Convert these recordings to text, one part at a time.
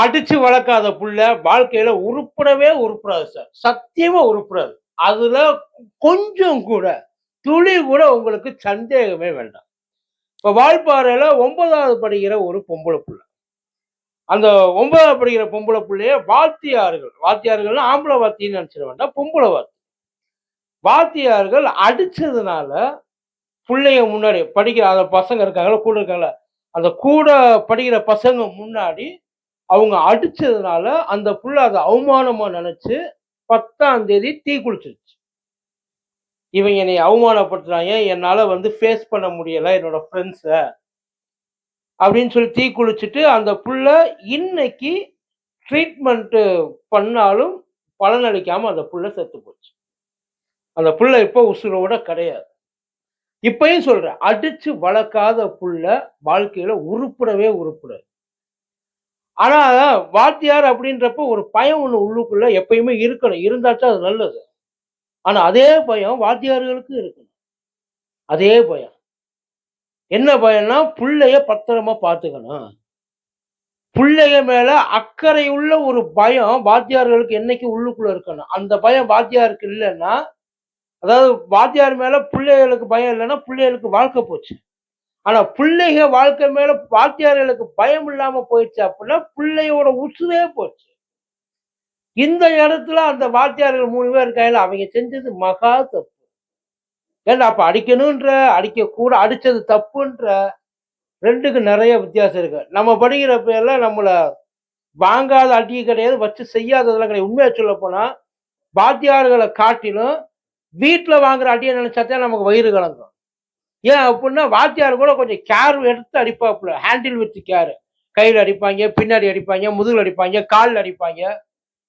அடிச்சு வளர்க்காத புள்ள வாழ்க்கையில உருப்படவே உருப்படாது சார். சத்தியமா உருப்படாது. அதுல கொஞ்சம் கூட துளி கூட உங்களுக்கு சந்தேகமே வேண்டாம். இப்ப வாழ்பாறையில ஒன்பதாவது படிக்கிற ஒரு பொம்பளை புள்ள. அந்த ஒன்பதாவது படிக்கிற பொம்பளை புள்ளைய வாத்தியார்கள் வாத்தியார்கள்னா ஆம்பளை வாத்தின்னு நினைச்சிட வேண்டாம் பொம்பளை வாத்தி. வாத்தியார்கள் அடிச்சதுனால பிள்ளைய முன்னாடி படிக்கிற அந்த பசங்க இருக்காங்களா கூட இருக்காங்களா அந்த கூட படிக்கிற பசங்க முன்னாடி அவங்க அடிச்சதுனால அந்த புள்ள அதை அவமானமா நினைச்சு பத்தாம் தேதி தீ குளிச்சிருச்சு இவங்க என்னை அவமானப்படுத்துறாங்க என்னால வந்து ஃபேஸ் பண்ண முடியல என்னோட ஃப்ரெண்ட்ஸை அப்படின்னு சொல்லி தீ குளிச்சுட்டு அந்த புள்ள இன்னைக்கு ட்ரீட்மெண்ட்டு பண்ணாலும் பலனளிக்காம அந்த புள்ள செத்து போச்சு. அந்த புள்ள இப்போ உசுரோட கிடையாது. இப்பயும் சொல்றேன் அடிச்சு வளர்க்காத புள்ள வாழ்க்கையில உருப்படவே உருப்படாது. ஆனா வாத்தியார் அப்படின்றப்ப ஒரு பயம் ஒன்று உள்ளுக்குள்ள எப்பயுமே இருக்கணும். இருந்தாச்சும் அது நல்லது. ஆனா அதே பயம் வாத்தியார்களுக்கு இருக்கணும். அதே பயம். என்ன பயம்னா பிள்ளைய பத்திரமா பார்த்துக்கணும். புள்ளைய மேல அக்கறை உள்ள ஒரு பயம் வாத்தியார்களுக்கு என்னைக்கு உள்ளுக்குள்ள இருக்கணும்? அந்த பயம் வாத்தியாருக்கு இல்லைன்னா அதாவது வாத்தியார் மேல பிள்ளைகளுக்கு பயம் இல்லைன்னா பிள்ளைகளுக்கு வாழ்க்கை போச்சு. ஆனா பிள்ளைங்க வாழ்க்கை மேல வாத்தியார்களுக்கு பயம் இல்லாம போயிடுச்சு அப்படின்னா பிள்ளையோட உசுவே போச்சு. இந்த இடத்துல அந்த வாத்தியார்கள் மூணு பேர் கையில அவங்க செஞ்சது மகா தப்பு. ஏன்னா அப்ப அடிக்கணும்ன்ற அடிக்க கூட அடிச்சது தப்புன்ற ரெண்டுக்கு நிறைய வித்தியாசம் இருக்கு. நம்ம படிக்கிறப்ப எல்லாம் நம்மள வாங்காத அடி கிடையாது வச்சு செய்யாததெல்லாம் கிடையாது. உண்மையா சொல்ல போனா வாத்தியார்களை காட்டிலும் வீட்டில் வாங்குற அடியை நினைச்சாத்தான் நமக்கு வயிறு கலங்கும். ஏன் அப்படின்னா வாத்தியார் கூட கொஞ்சம் கேர் எடுத்து அடிப்பாப்புல. ஹேண்டில் வித் கேர் கையில் அடிப்பாங்க பின்னாடி அடிப்பாங்க முதுகில் அடிப்பாங்க காலில் அடிப்பாங்க.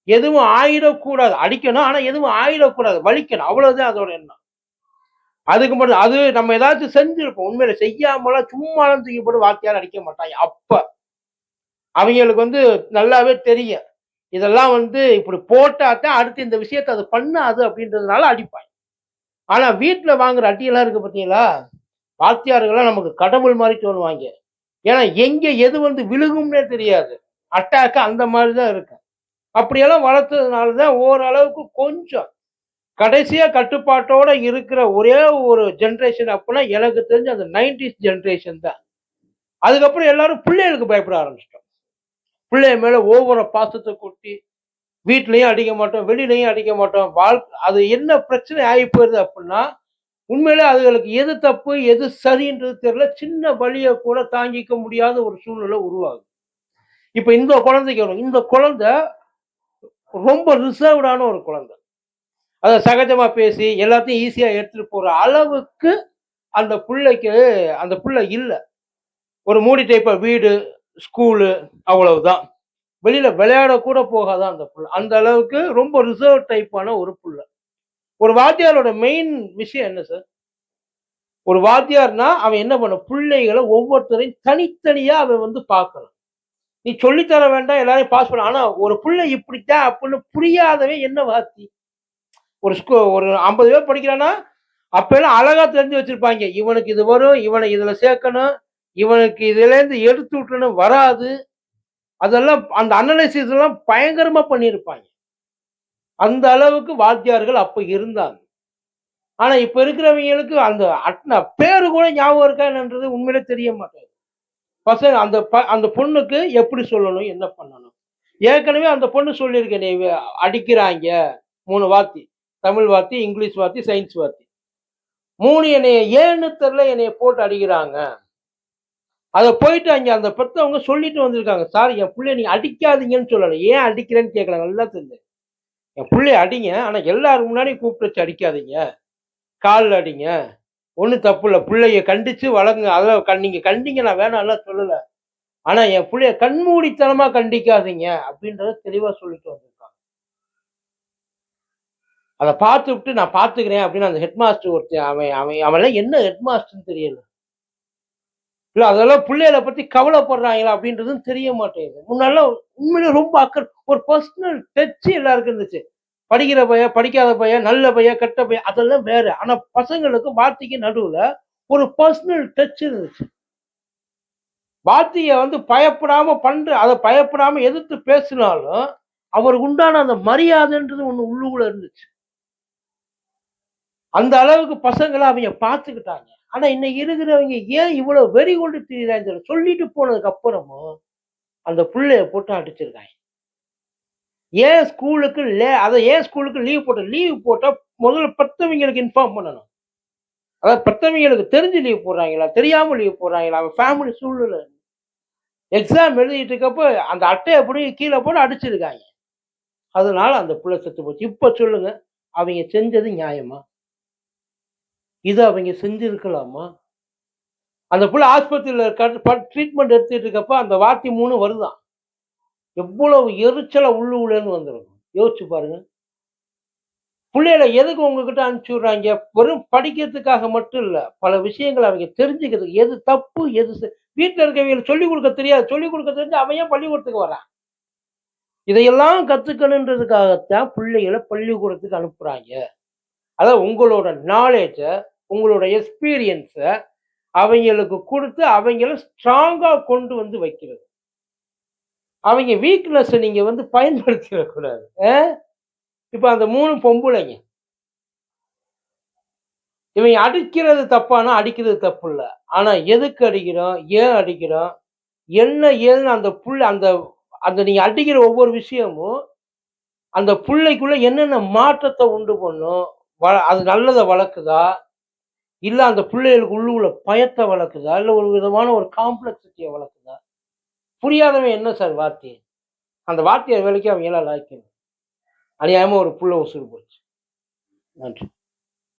எதுவும் ஆயிடக்கூடாது. அடிக்கணும் ஆனால் எதுவும் ஆயிடக்கூடாது. வலிக்கணும். அவ்வளோதான் அதோட எண்ணம். அதுக்கு மட்டும் அது நம்ம ஏதாச்சும் செஞ்சுருப்போம். உண்மையில செய்யாமலாம் சும்மாலாம் தூக்கி போட்டு வாத்தியார் அடிக்க மாட்டாங்க. அப்ப அவங்களுக்கு வந்து நல்லாவே தெரியும். இதெல்லாம் வந்து இப்படி போட்டாதான் அடுத்து இந்த விஷயத்தை அது பண்ணாது அப்படின்றதுனால அடிப்பாங்க. ஆனா வீட்டில் வாங்குற அட்டியெல்லாம் இருக்குது பார்த்தீங்களா வாத்தியார்கள்லாம் நமக்கு கடவுள் மாதிரி தோணுவாங்க ஏன்னா எங்க எது வந்து விழுகும்னே தெரியாது. அட்டாக்கு அந்த மாதிரி தான் இருக்கும் அப்படியெல்லாம் வளர்த்ததுனால தான் ஓரளவுக்கு கொஞ்சம் கடைசியாக கட்டுப்பாட்டோட இருக்கிற ஒரே ஒரு ஜென்ரேஷன் அப்படின்னா எனக்கு தெரிஞ்ச அந்த நைன்டிஸ் ஜென்ரேஷன் தான். அதுக்கப்புறம் எல்லாரும் பிள்ளைகளுக்கு பயப்பட ஆரம்பிச்சிட்டோம். பிள்ளைய மேலே ஒவ்வொரு பாசத்தை கொட்டி வீட்லேயும் அடிக்க மாட்டோம் வெளியிலையும் அடிக்க மாட்டோம். வாழ்க்கை அது என்ன பிரச்சனை ஆகி போயிருது அப்படின்னா உண்மையிலே அதுகளுக்கு எது தப்பு எது சரின்றது தெரியல. சின்ன வழியை கூட தாங்கிக்க முடியாத ஒரு சூழ்நிலை உருவாகுது. இப்போ இந்த குழந்தைக்கு வரும் இந்த குழந்தை ரொம்ப ரிசர்வ்டான ஒரு குழந்தை. அதை சகஜமாக பேசி எல்லாத்தையும் ஈஸியாக எடுத்துகிட்டு போகிற அளவுக்கு அந்த பிள்ளைக்கு அந்த பிள்ளை இல்லை. ஒரு மூடி டைப்பாக வீடு ஸ்கூலு அவ்வளவுதான். வெளியில் விளையாட கூட போகாதான் அந்த புள்ள. அந்த அளவுக்கு ரொம்ப ரிசர்வ் டைப்பான ஒரு பிள்ளை. ஒரு வாத்தியாரோட மெயின் விஷயம் என்ன சார் ஒரு வாத்தியார்னா அவன் என்ன பண்ண பிள்ளைகளை ஒவ்வொருத்தரையும் தனித்தனியா அவன் வந்து பார்க்கணும். நீ சொல்லித்தர வேண்டாம் எல்லாரையும் பாஸ் பண்ண. ஆனா ஒரு பிள்ளை இப்படித்தான் அப்படின்னு புரியாதவே என்ன வாத்தி? ஒரு ஸ்கூ ஒரு ஐம்பது பேர் படிக்கிறான்னா அப்பெல்லாம் அழகா தெரிஞ்சு வச்சிருப்பாங்க. இவனுக்கு இது வரும் இவனை இதுல சேர்க்கணும் இவனுக்கு இதுல இருந்து எடுத்து விட்டுன்னு வராது. அதெல்லாம் அந்த அனலைசிஸ் எல்லாம் பயங்கரமா பண்ணியிருப்பாங்க. அந்த அளவுக்கு வாத்தியார்கள் அப்போ இருந்தாங்க. ஆனா இப்போ இருக்கிறவங்களுக்கு அந்த அட்ன பேரு கூட ஞாபகம் இருக்கான்ன்றது உண்மையிலே தெரிய மாட்டேங்குது. பசங்க அந்த ப- அந்த பொண்ணுக்கு எப்படி சொல்லணும் என்ன பண்ணணும்? ஏற்கனவே அந்த பொண்ணு சொல்லியிருக்கேன் நீ அடிக்கிறாங்க மூணு வாத்தி. தமிழ் வாத்தி இங்கிலீஷ் வாத்தி சயின்ஸ் வாத்தி. மூணு என்னைய ஏன்னு தெரில என்னைய போட்டு அடிக்கிறாங்க. அதை போயிட்டு அங்கே அந்த பெற்றவங்க சொல்லிட்டு வந்திருக்காங்க. சார் என் பிள்ளை நீ அடிக்காதீங்கன்னு சொல்லலை. ஏன் அடிக்கிறேன்னு கேட்கறாங்க நல்லா தெரிஞ்சு என் பிள்ளைய அடிங்க. ஆனா எல்லாரும் முன்னாடி கூப்பிட்டு வச்சு அடிக்காதீங்க. காலில் அடிங்க. ஒன்றும் தப்பு இல்லை. பிள்ளைய கண்டிச்சு வளங்க அதெல்லாம் கண் நீங்கள் கண்டிங்க. நான் வேணாம்லாம் சொல்லலை. ஆனால் என் பிள்ளைய கண்மூடித்தனமாக கண்டிக்காதீங்க அப்படின்றத தெளிவாக சொல்லிட்டு வந்திருக்காங்க அதை பார்த்து விட்டு நான் பார்த்துக்கிறேன் அப்படின்னு அந்த ஹெட்மாஸ்டர் ஒருத்தன் அவன் அவன் அவன்லாம் என்ன ஹெட்மாஸ்டர்னு தெரியல. இல்ல அதெல்லாம் பிள்ளைகளை பத்தி கவலைப்படுறாங்களா அப்படின்றதும் தெரிய மாட்டேங்குது. முன்னெல்லாம் உண்மையிலே ரொம்ப அக்கறை ஒரு பர்சனல் டச்சு எல்லாருக்கும் இருந்துச்சு. படிக்கிற பையன் படிக்காத பையன் நல்ல பையன் கெட்ட பையன் அதெல்லாம் வேற. ஆனா பசங்களுக்கு வார்த்தைக்கு நடுவுல ஒரு பர்சனல் டச் இருந்துச்சு. வார்த்தையை வந்து பயப்படாம பண்ற அதை பயப்படாம எதிர்த்து பேசினாலும் அவருக்கு உண்டான அந்த மரியாதைன்றது ஒண்ணு உள்ளுக்குள்ளே இருந்துச்சு. அந்த அளவுக்கு பசங்களை அவங்க பார்த்துக்கிட்டாங்க. ஆனா இன்னைக்கு இருக்கிறவங்க ஏன் இவ்வளவு வெறி கொண்டு திரியிறாங்க சொல்லிட்டு போனதுக்கு அப்புறமும் அந்த பிள்ளைய போட்டு அடிச்சிருக்காங்க. ஏன் ஸ்கூலுக்கு லே அதை ஏன் ஸ்கூலுக்கு லீவ் போட்ட லீவ் போட்டால் முதல்ல பத்தவங்களுக்கு இன்ஃபார்ம் பண்ணணும். அதாவது பத்தவங்களுக்கு தெரிஞ்சு லீவ் போடுறாங்களா தெரியாமல் லீவ் போடுறாங்களா அவன் ஃபேமிலி சூழ்நிலை. எக்ஸாம் எழுதிட்டு இருக்கப்போ அந்த அட்டையை அப்படியே கீழே போட்டு அடிச்சிருக்காங்க. அதனால அந்த பிள்ளை செத்து போச்சு. இப்போ சொல்லுங்க அவங்க செஞ்சது நியாயமா? இது அவங்க செஞ்சிருக்கலாமா? அந்த புள்ள ஆஸ்பத்திரியில் ட்ரீட்மெண்ட் எடுத்துட்டு இருக்கப்ப அந்த வாத்தி மூணு வருதான் எவ்வளவு எரிச்சலை உள்ளு உள்ளேன்னு வந்திருக்கும் யோசிச்சு பாருங்க. பிள்ளைகளை எதுக்கு உங்ககிட்ட அனுப்பிச்சி விடுறாங்க? வெறும் படிக்கிறதுக்காக மட்டும் இல்ல பல விஷயங்களை அவங்க தெரிஞ்சுக்கிறதுக்கு எது தப்பு எது வீட்டில் வீட்டுல இருக்கவங்களுக்கு சொல்லிக் கொடுக்க தெரியாது. சொல்லிக் கொடுக்க தெரிஞ்சு அவன் ஏன் பள்ளிக்கூடத்துக்கு வரான்? இதையெல்லாம் கத்துக்கணுன்றதுக்காகத்தான் பிள்ளைகளை பள்ளிக்கூடத்துக்கு அனுப்புறாங்க. அதாவது உங்களோட நாலேஜை உங்களோட எக்ஸ்பீரியன்ஸை அவங்களுக்கு கொடுத்து அவங்கள ஸ்ட்ராங்காக கொண்டு வந்து வைக்கிறது. அவங்க வீக்னஸை நீங்கள் வந்து பயன்படுத்திடக்கூடாது இப்போ அந்த மூணு பொம்பளைங்க. இவங்க அடிக்கிறது தப்பானா அடிக்கிறது தப்பு இல்லை ஆனால் எதுக்கு அடிக்கிறோம்? ஏன் அடிக்கிறோம்? என்ன ஏதுன்னு அந்த புள்ள அந்த அந்த நீங்கள் அடிக்கிற ஒவ்வொரு விஷயமும் அந்த புள்ளைக்குள்ள என்னென்ன மாற்றத்தை உண்டு பண்ணும்? வ- அது நல்லதை வளர்க்குதா? இல்லை அந்த பிள்ளைகளுக்கு உள்ளுக்குள்ள பயத்தை வளர்க்குதா? இல்லை ஒரு விதமான ஒரு காம்ப்ளெக்ஸிட்டியை வளர்க்குதா? புரியாதவன் என்ன சார் வார்த்தை அந்த வார்த்தையை வேலைக்கு அவங்க எல்லாம் லாய்க்கணும் அநியாயமா ஒரு புள்ள உசுறு போச்சு. நன்றி.